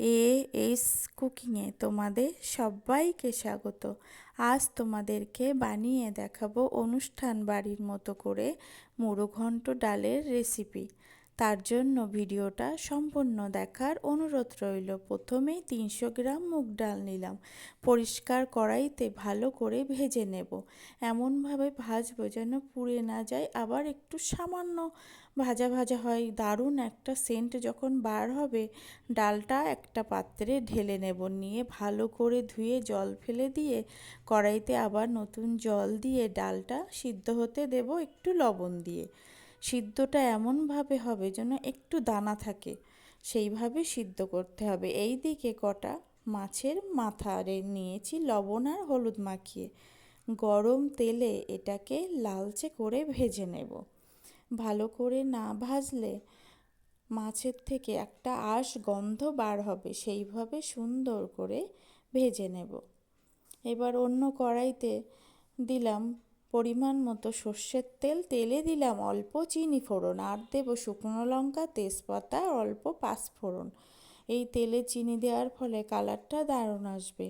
A S কুকিংয়ে তোমাদের সবাইকে স্বাগত। আজ তোমাদেরকে বানিয়ে দেখাবো অনুষ্ঠান বাড়ির মতো করে মুড়োঘণ্ট ডালের রেসিপি তার জন্য ভিডিওটা সম্পূর্ণ দেখার অনুরোধ রইল। প্রথমে তিনশো গ্রাম মুগ ডাল নিলাম। পরিষ্কার কড়াইতে ভালো করে ভেজে নেব। এমনভাবে ভাজবো যেন পুড়ে না যায়। আবার একটু সামান্য ভাজা ভাজা হয়। দারুণ একটা সেন্ট যখন বার হবে, ডালটা একটা পাত্রে ঢেলে নেব। নিয়ে ভালো করে ধুয়ে জল ফেলে দিয়ে কড়াইতে আবার নতুন জল দিয়ে ডালটা সিদ্ধ হতে দেব একটু লবণ দিয়ে। সিদ্ধটা এমনভাবে হবে যেন একটু দানা থাকে। সেইভাবে সিদ্ধ করতে হবে। এই দিকে কটা মাছের মাথা নিয়েছি, লবণ আর হলুদ মাখিয়ে। গরম তেলে এটাকে লালচে করে ভেজে নেব। ভালো করে না ভাজলে মাছের থেকে একটা আঁশ গন্ধ বার হবে। সেইভাবে সুন্দর করে ভেজে নেব। এবার অন্য কড়াইতে দিলাম পরিমাণ মতো সর্ষের তেল, তেলে দিলাম অল্প চিনি ফোড়ন আর দেব শুকনো লঙ্কা, তেজপাতা, অল্প পাঁচ ফোড়ন। এই তেলে চিনি দেওয়ার ফলে কালারটা দারুণ আসবে।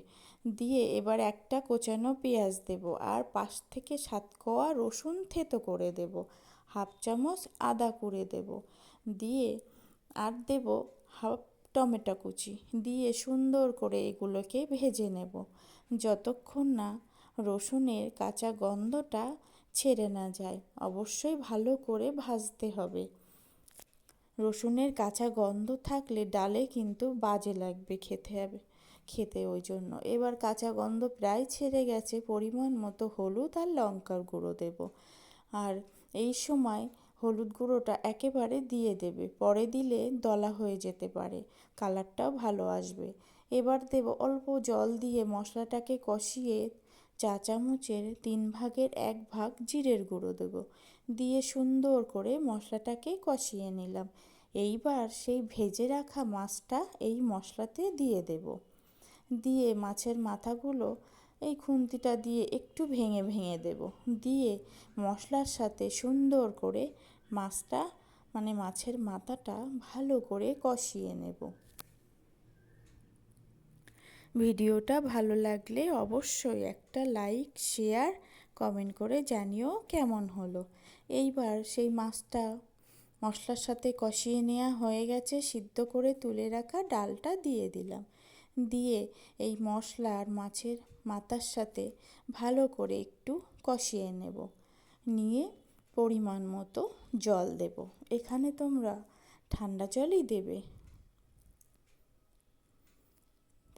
দিয়ে এবার একটা কোচানো পেঁয়াজ দেব আর পাশ থেকে সাত কোয়া রসুন থেতো করে দেব। হাফ চামচ আদা করে দেব। দিয়ে আর দেব হাফ টমেটো কুচি। দিয়ে সুন্দর করে এগুলোকে ভেজে নেব। যতক্ষণ না রসুনের কাঁচা গন্ধটা ছেড়ে না যায়। অবশ্যই ভালো করে ভাজতে হবে। রসুনের কাঁচা গন্ধ থাকলে ডালে কিন্তু বাজে লাগবে খেতে হবে, খেতে ওই জন্য। এবার কাঁচা গন্ধ প্রায় ছেড়ে গেছে, পরিমাণ মতো হলুদ আর লঙ্কার গুঁড়ো দেব। আর এই সময় হলুদ গুঁড়োটা একেবারে দিয়ে দেবে। পরে দিলে দলা হয়ে যেতে পারে, কালারটাও ভালো আসবে। এবার দেব অল্প জল দিয়ে মশলাটাকে কষিয়ে চা চামচের তিন ভাগের এক ভাগ জিরের গুঁড়ো দেব। দিয়ে সুন্দর করে মশলাটাকে কষিয়ে নিলাম। এইবার সেই ভেজে রাখা মাছটা এই মশলাতে দিয়ে দেব। দিয়ে মাছের মাথাগুলো এই খুন্তিটা দিয়ে একটু ভেঙে ভেঙে দেব। দিয়ে মশলার সাথে সুন্দর করে মাছটা মানে মাছের মাথাটা ভালো করে কষিয়ে নেব। ভিডিওটা ভালো লাগলে অবশ্যই একটা লাইক, শেয়ার, কমেন্ট করে জানিও কেমন হলো। এইবার সেই মাছটা মশলার সাথে কষিয়ে নেওয়া হয়ে গেছে, সিদ্ধ করে তুলে রাখা ডালটা দিয়ে দিলাম। দিয়ে এই মশলা আর মাছের মাথার সাথে ভালো করে একটু কষিয়ে নেব। নিয়ে পরিমাণ মতো জল দেব। এখানে তোমরা ঠান্ডা জলই দেবে।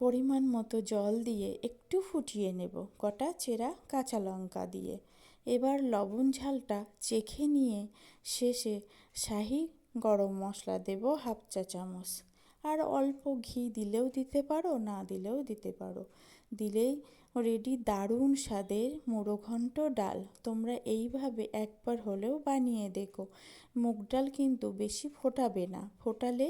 পরিমাণ মতো জল দিয়ে একটু ফুটিয়ে নেব, কটা চেরা কাঁচা লঙ্কা দিয়ে। এবার লবণ ঝালটা চেখে নিয়ে শেষে শাহি গরম মশলা দেব হাফ চা চামচ। আর অল্প ঘি দিলেও দিতে পারো, না দিলেও দিতে পারো। দিলেই রেডি দারুণ স্বাদের মুড়োঘণ্ট ডাল। তোমরা এইভাবে একবার হলেও বানিয়ে দেখো। মুগ ডাল কিন্তু বেশি ফোটাবে না, ফোটালে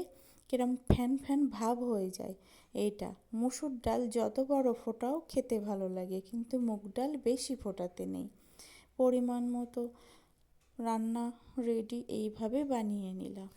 কিরম ফ্যান ফ্যান ভাব হয়ে যায়। এইটা, মুসুর ডাল যত বড় ফোটাও খেতে ভালো লাগে, কিন্তু মুগ ডাল বেশি ফোটাতে নেই। পরিমাণ মতো রান্না রেডি এইভাবে বানিয়ে নিলাম।